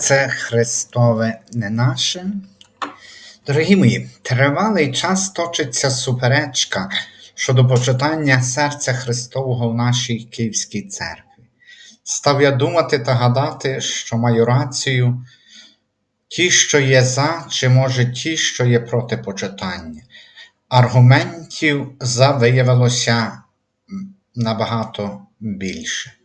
Це Христове не наше. Дорогі мої, тривалий час точиться суперечка щодо почитання серця Христового в нашій Київській церкві. Став я думати та гадати, що маю рацію, ті, що є за, чи може ті, що є проти почитання. Аргументів за виявилося набагато більше.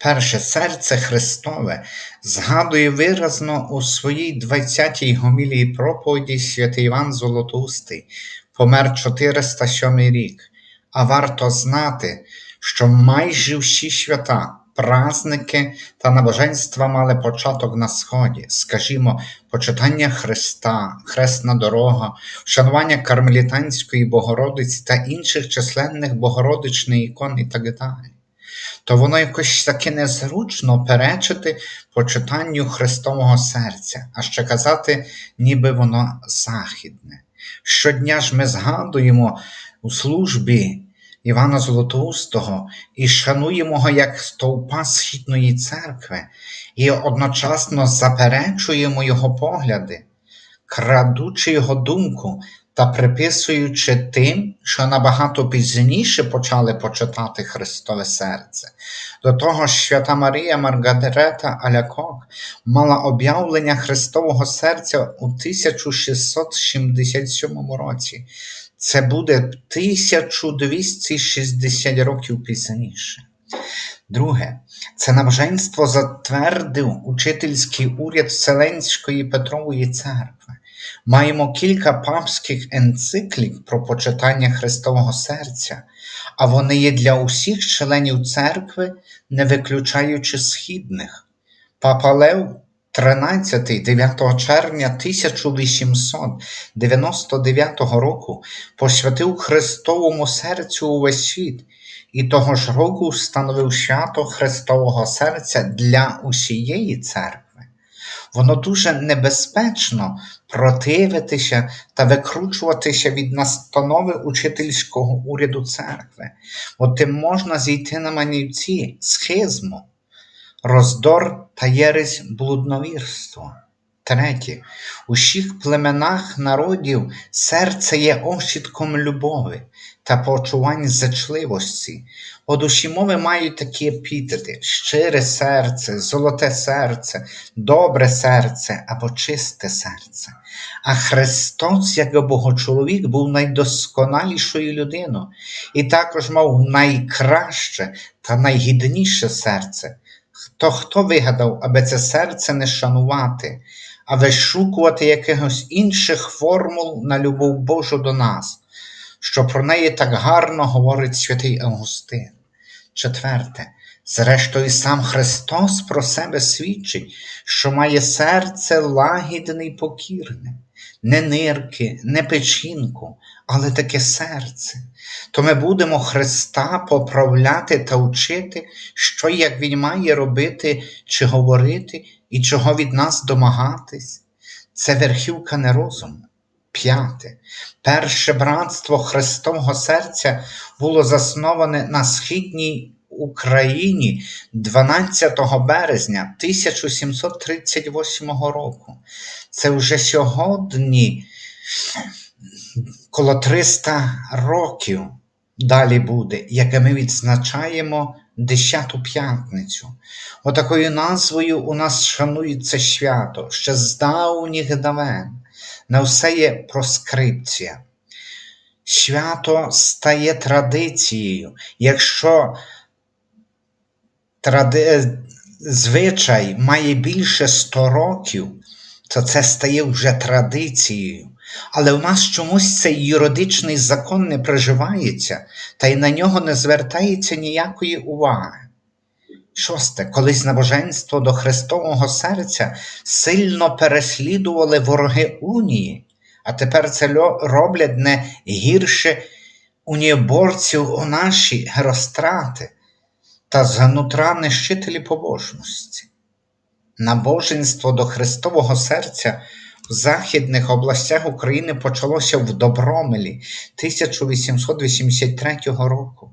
Перше серце Христове згадує виразно у своїй 20-й гомілії проповіді святий Іван Золотоустий, помер 407 рік. А варто знати, що майже всі свята, праздники та набоженства мали початок на Сході, скажімо, почитання Христа, Хресна дорога, вшанування Кармелітанської Богородиці та інших численних Богородичних ікон і так далі то воно якось таки незручно перечити почитанню Христового серця, а ще казати, ніби воно західне. Щодня ж ми згадуємо у службі Івана Золотоустого і шануємо його як стовпа Східної церкви, і одночасно заперечуємо його погляди, крадучи його думку та приписуючи тим, що набагато пізніше почали почитати Христове серце. До того ж, свята Марія Маргарета Алякок мала об'явлення Христового серця у 1677 році. Це буде 1260 років пізніше. Друге, це набоженство затвердив учительський уряд Вселенської Петрової церкви. Маємо кілька папських енциклік про почитання Христового серця, а вони є для усіх членів церкви, не виключаючи східних. Папа Лев 13 9 червня 1899 року посвятив Христовому серцю увесь світ і того ж року встановив свято Христового серця для усієї церкви. Воно дуже небезпечно противитися та викручуватися від настанови учительського уряду церкви, бо тим можна зійти на манівці, схизму, роздор та єресь блудновірство. Третє, у всіх племенах народів серце є ощідком любові та почувань зачливості. Бо душі мови мають такі епітети: щире серце, золоте серце, добре серце або чисте серце. А Христос, як Богочоловік, був найдосконалішою людиною і також мав найкраще та найгідніше серце. То хто вигадав, аби це серце не шанувати, а вишукувати якихось інших формул на любов Божу до нас, що про неї так гарно говорить святий Августин. Четверте, зрештою, сам Христос про себе свідчить, що має серце лагідне й покірне, не нирки, не печінку, але таке серце. То ми будемо Христа поправляти та вчити, що як Він має робити чи говорити, і чого від нас домагатись. Це верхівка нерозуму. П'яте. Перше братство Христового серця було засноване на східній Україні 12 березня 1738 року. Це вже сьогодні коло 300 років далі буде, яке ми відзначаємо Десяту п'ятницю. Отакою назвою у нас шанується свято ще з давніх давен. На все є проскрипція. Свято стає традицією. Якщо тради... звичай має більше 100 років, то це стає вже традицією. Але у нас чомусь цей юридичний закон не приживається, та й на нього не звертається ніякої уваги. Шосте, колись набоженство до Христового серця сильно переслідували вороги унії, а тепер це роблять не гірше унієборців у наші герострати та зганутра нищителі побожності. Набоженство до Христового серця в західних областях України почалося в Добромелі 1883 року,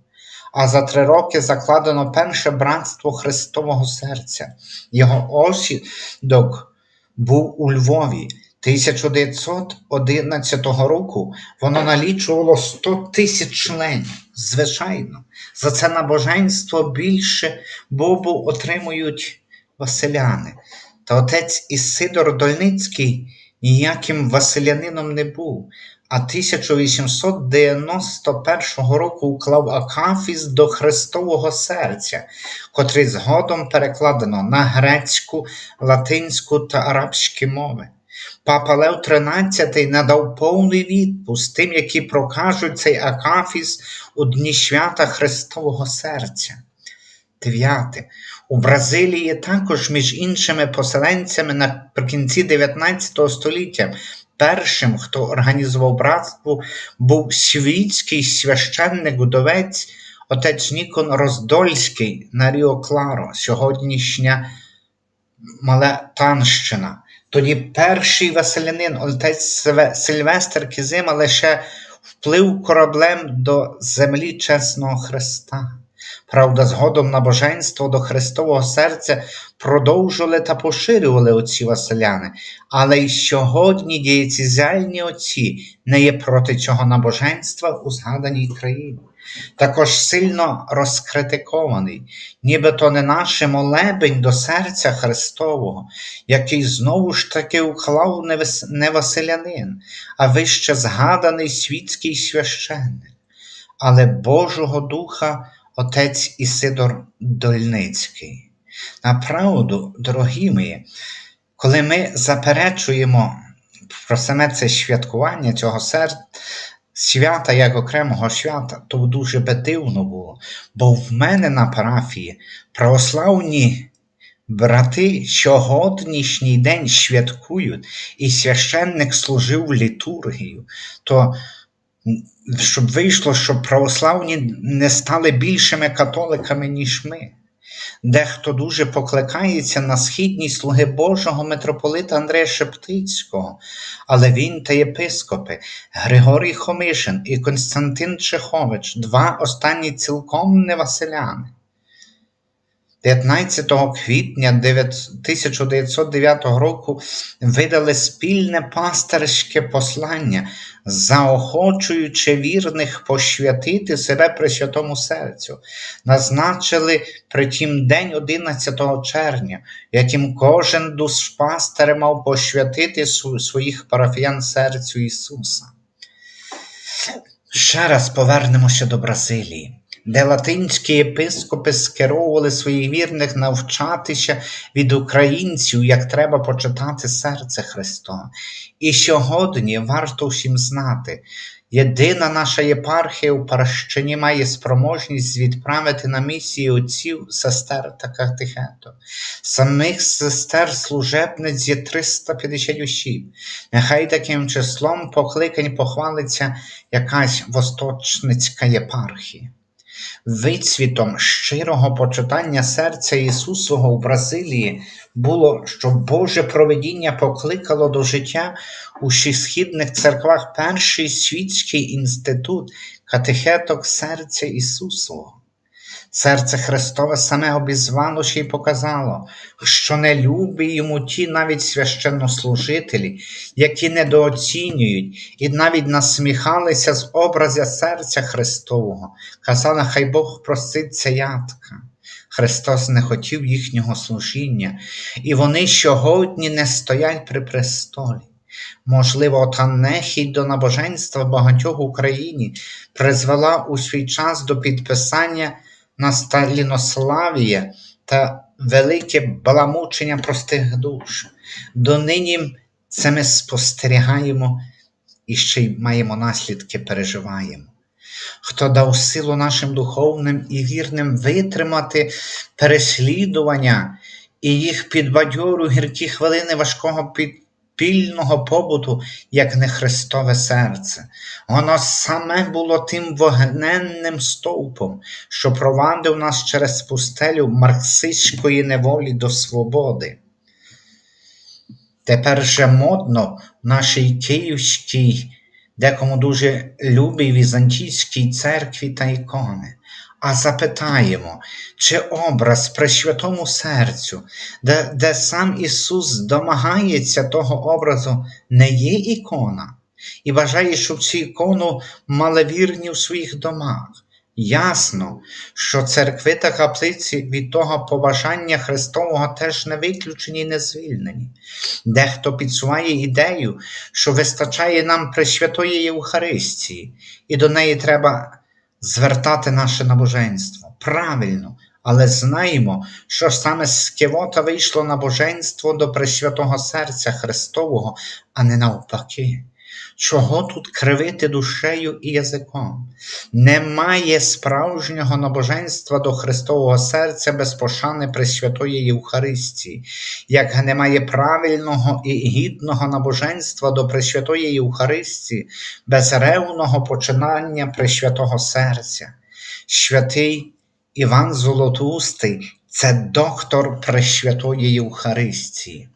а за три роки закладено перше братство Христового серця. Його осідок був у Львові. 1911 року воно налічувало 100 тисяч членів. Звичайно, за це набоженство більше Бобу отримують Василяни. Та отець Ісидор Дольницький ніяким василянином не був, а 1891 року уклав Акафіс до Христового серця, котрий згодом перекладено на грецьку, латинську та арабські мови. Папа Лев XIII надав повний відпуск тим, які прокажуть цей Акафіс у дні свята Христового серця. Дев'яте. У Бразилії також між іншими поселенцями наприкінці 19 століття першим, хто організував братство, був світський священник-удовець отець Нікон Роздольський на Ріо Кларо, сьогоднішня Малетанщина. Тоді перший веселянин, отець Сильвестр Кізима, лише вплив кораблем до землі чесного Христа. Правда, згодом набоженство до Христового серця продовжували та поширювали отці Василяни, але й сьогодні дієцізіальні отці не є проти цього набоженства у згаданій країні. Також сильно розкритикований, нібито не наше молебень до серця Христового, який знову ж таки уклав не Василянин, а вище згаданий світський священник, але Божого Духа отець Ісидор Дольницький. Направду, дорогі мої, коли ми заперечуємо про саме це святкування цього серця, свята як окремого свята, то дуже би дивно було, бо в мене на парафії православні брати сьогоднішній день святкують, і священник служив літургію, то щоб вийшло, щоб православні не стали більшими католиками, ніж ми. Дехто дуже покликається на східні слуги Божого митрополита Андрея Шептицького, але він та єпископи Григорій Хомишин і Константин Чехович, два останні цілком не Василяни. 15 квітня 1909 року видали спільне пастирське послання, заохочуючи вірних посвятити себе при святому серцю, назначили притім день 11 червня, яким кожен душпастер мав посвятити своїх парафіян серцю Ісуса. Ще раз повернемося до Бразилії де латинські єпископи скеровували своїх вірних навчатися від українців, як треба почитати серце Христове. І сьогодні варто всім знати, єдина наша єпархія у Паращині має спроможність відправити на місії отців, сестер та катехету. Самих сестер служебниць є 350 осіб. Нехай таким числом покликань похвалиться якась восточницька єпархія. Вицвітом щирого почитання серця Ісусового в Бразилії було, що Боже проведіння покликало до життя у східних церквах перший світський інститут катехеток серця Ісусового. Серце Христове саме обізвалося і показало, що не любі йому ті навіть священнослужителі, які недооцінюють і навіть насміхалися з образя серця Христового, казали, хай Бог простить це ятка. Христос не хотів їхнього служіння, і вони сьогодні не стоять при престолі. Можливо, та нехідь до набоженства багатьох в Україні призвела у свій час до підписання на Сталінославія та велике баламучення простих душ. Донині це ми спостерігаємо і ще й маємо наслідки, переживаємо. Хто дав силу нашим духовним і вірним витримати переслідування і їх підбадьору гіркі хвилини важкого під пільного побуту, як не Христове серце. Воно саме було тим вогненним стовпом, що провадив нас через пустелю марксистської неволі до свободи. Тепер же модно в нашій київській, декому дуже любій візантійській церкві та ікони. А запитаємо, чи образ при святому серцю, де, де сам Ісус домагається того образу, не є ікона, і бажає, щоб цю ікону мали вірні в своїх домах. Ясно, що церкви та каплиці від того побажання Христового теж не виключені і не звільнені. Дехто підсуває ідею, що вистачає нам Пресвятої Євхаристії, і до неї треба звертати наше набоженство. Правильно, але знаємо, що саме з Кивота вийшло набоженство до Пресвятого Серця Христового, а не навпаки. Чого тут кривити душею і язиком? Немає справжнього набоженства до Христового серця без пошани Пресвятої Євхаристії, як немає правильного і гідного набоженства до Пресвятої Євхаристії без ревного починання Пресвятого серця. Святий Іван Золотоустий це доктор Пресвятої Євхаристії.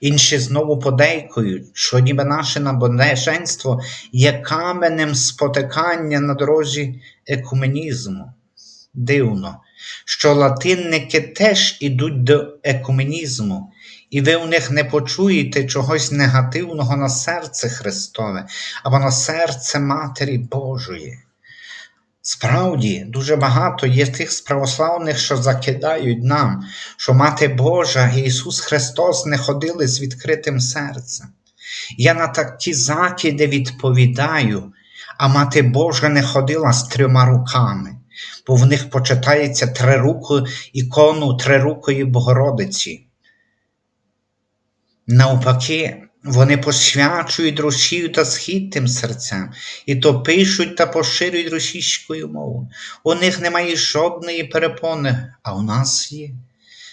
Інші знову подейкують, що ніби наше набоженство є каменем спотикання на дорозі екуменізму. Дивно, що латинники теж ідуть до екуменізму, і ви у них не почуєте чогось негативного на серце Христове або на серце Матері Божої. Справді, дуже багато є тих з православних, що закидають нам, що Мати Божа і Ісус Христос не ходили з відкритим серцем. Я на такі закиди відповідаю, а Мати Божа не ходила з трьома руками, бо в них почитається трируку ікону Трирукої Богородиці. Навпаки, вони посвячують Росію та схід тим серцем, і то пишуть та поширюють російською мовою. У них немає жодної перепони, а у нас є.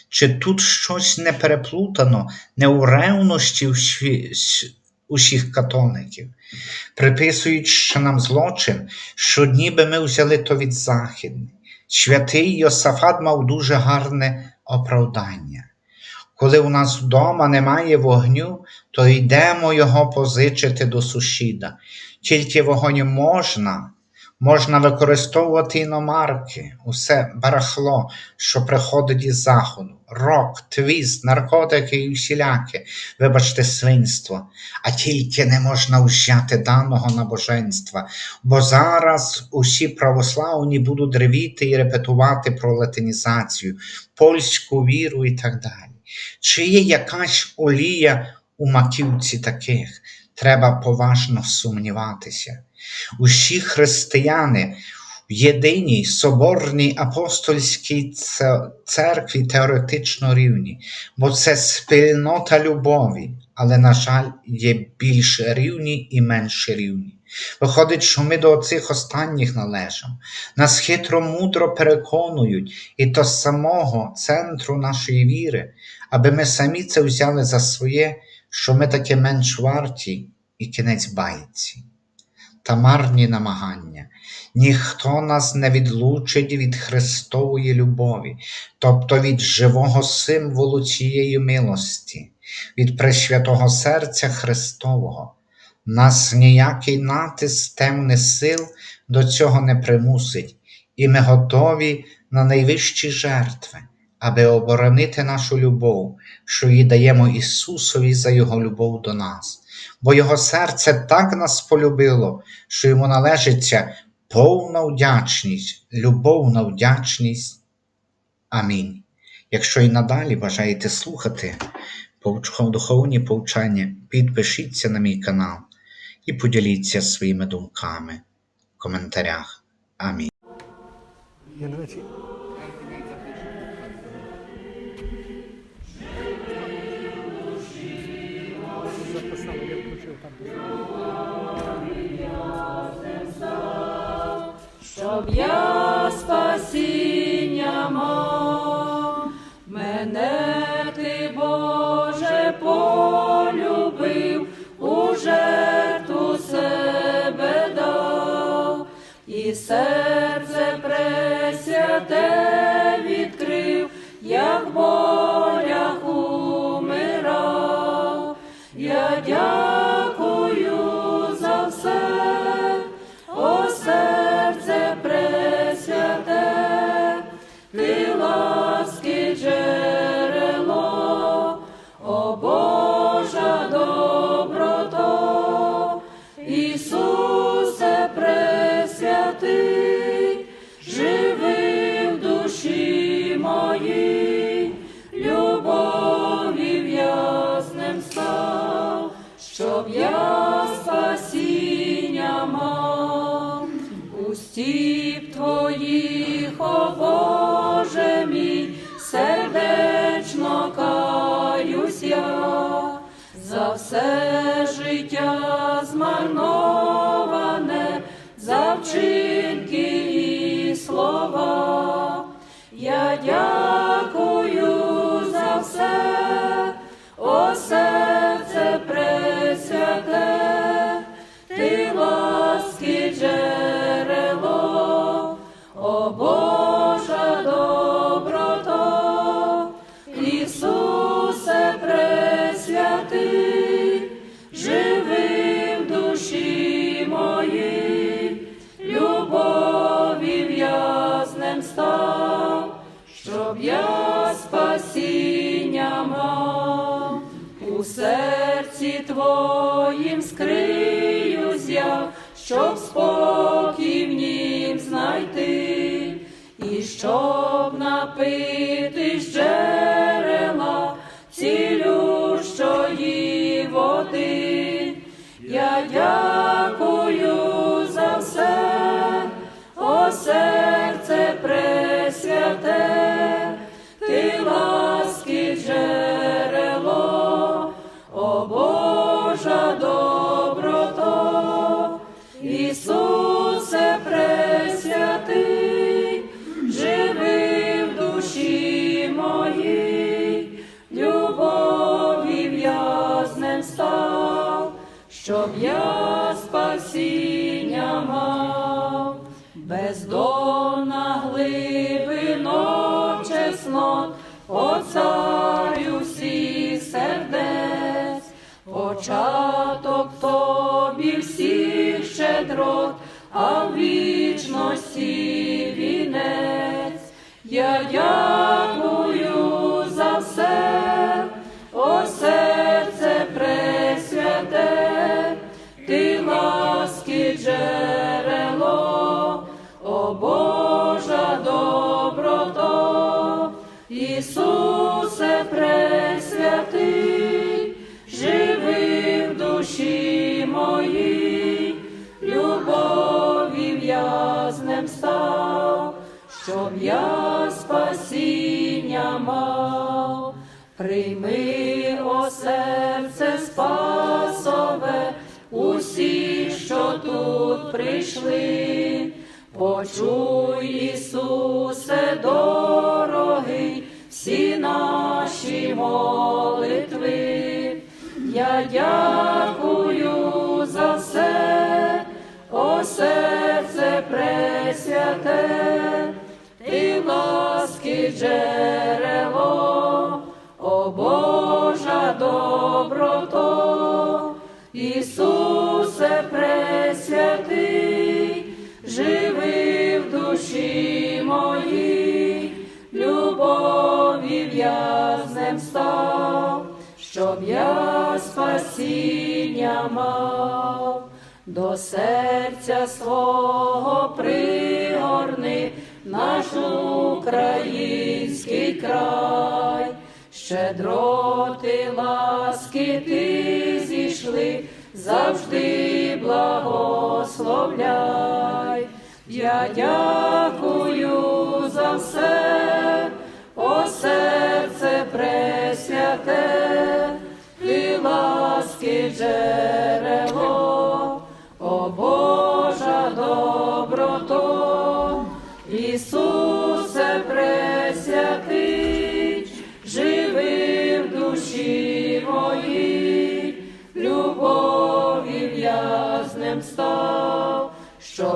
Чи тут щось не переплутано, не у ревності усіх католиків, приписують ще нам злочин, що ніби ми взяли то від західних. Святий Йосафат мав дуже гарне оправдання. Коли у нас вдома немає вогню, то йдемо його позичити до сусіда. Тільки вогонь можна, можна використовувати іномарки, усе барахло, що приходить із заходу, рок, твіст, наркотики і всіляке, вибачте, свинство, а тільки не можна взяти даного набоженства, бо зараз усі православні будуть ревіти і репетувати про латинізацію, польську віру і так далі. Чи є якась олія у маківці таких? Треба поважно сумніватися. Усі християни в єдиній соборній апостольській церкві теоретично рівні, бо це спільнота любові, але, на жаль, є більш рівні і менш рівні. Виходить, що ми до цих останніх належимо. Нас хитро мудро переконують і до самого центру нашої віри, аби ми самі це взяли за своє, що ми таке менш варті і кінець байці. Та марні намагання. Ніхто нас не відлучить від Христової любові, тобто від живого символу цієї милості, від Пресвятого Серця Христового. Нас ніякий натиск темних сил до цього не примусить, і ми готові на найвищі жертви, аби оборонити нашу любов, що її даємо Ісусові за Його любов до нас, бо Його серце так нас полюбило, що йому належиться повна вдячність, любовна вдячність. Амінь. Якщо і надалі бажаєте слухати духовні повчання, підпишіться на мій канал і поділіться своїми думками в коментарях. Амінь. Щоб я спасіння і Божа доброта, Ісусе пресвятий, живи душі моїй, любові в'язнем став, щоб я спасіння. У серці твоїм скриюсь я, щоб спокій щоб напити з джерела цілющої води. Я чеснот, о царю всіх сердець, початок тобі всіх щедрот, а в вічності вінець. Я дякую щоб я спасіння мав. Прийми, о серце спасове, усі, що тут прийшли, почуй, Ісусе, дорогий, всі наші молитви. Я дякую за все, о серце пресвяте, джерело, о Божа доброто, Ісусе пресвятий, живи в душі моїй, любові в'язнем став, щоб я спасіння мав. До серця свого пригорни наш український край, щедроти ласки ти зійшли, завжди благословляй. Я дякую за все, о серце пресвяте, ти ласки джерело,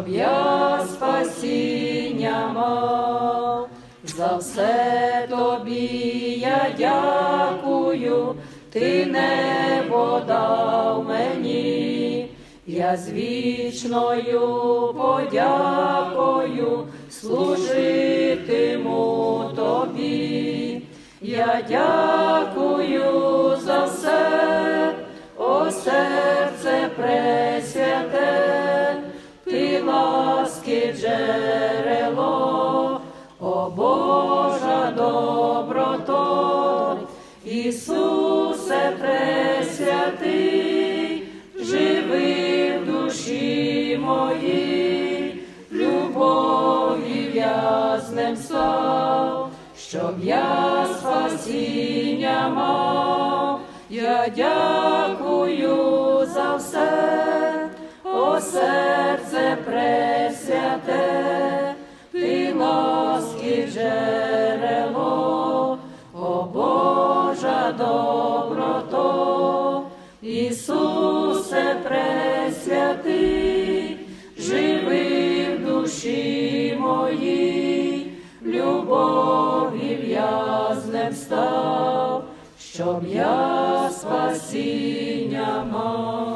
щоб я спасіння мав. За все тобі я дякую, ти небо дав мені, я з вічною подякою служитиму тобі. Я дякую за все, о серце джерело, о Божа доброто, Ісусе пресвятий, живи в душі моїй, любові в'язнем став, щоб я спасіння мав, я дякую за все, о серце ти ласки Божа доброто, Ісусе пресвятий, живи в душі моїй, любові в'язнем став, щоб я спасіння мав.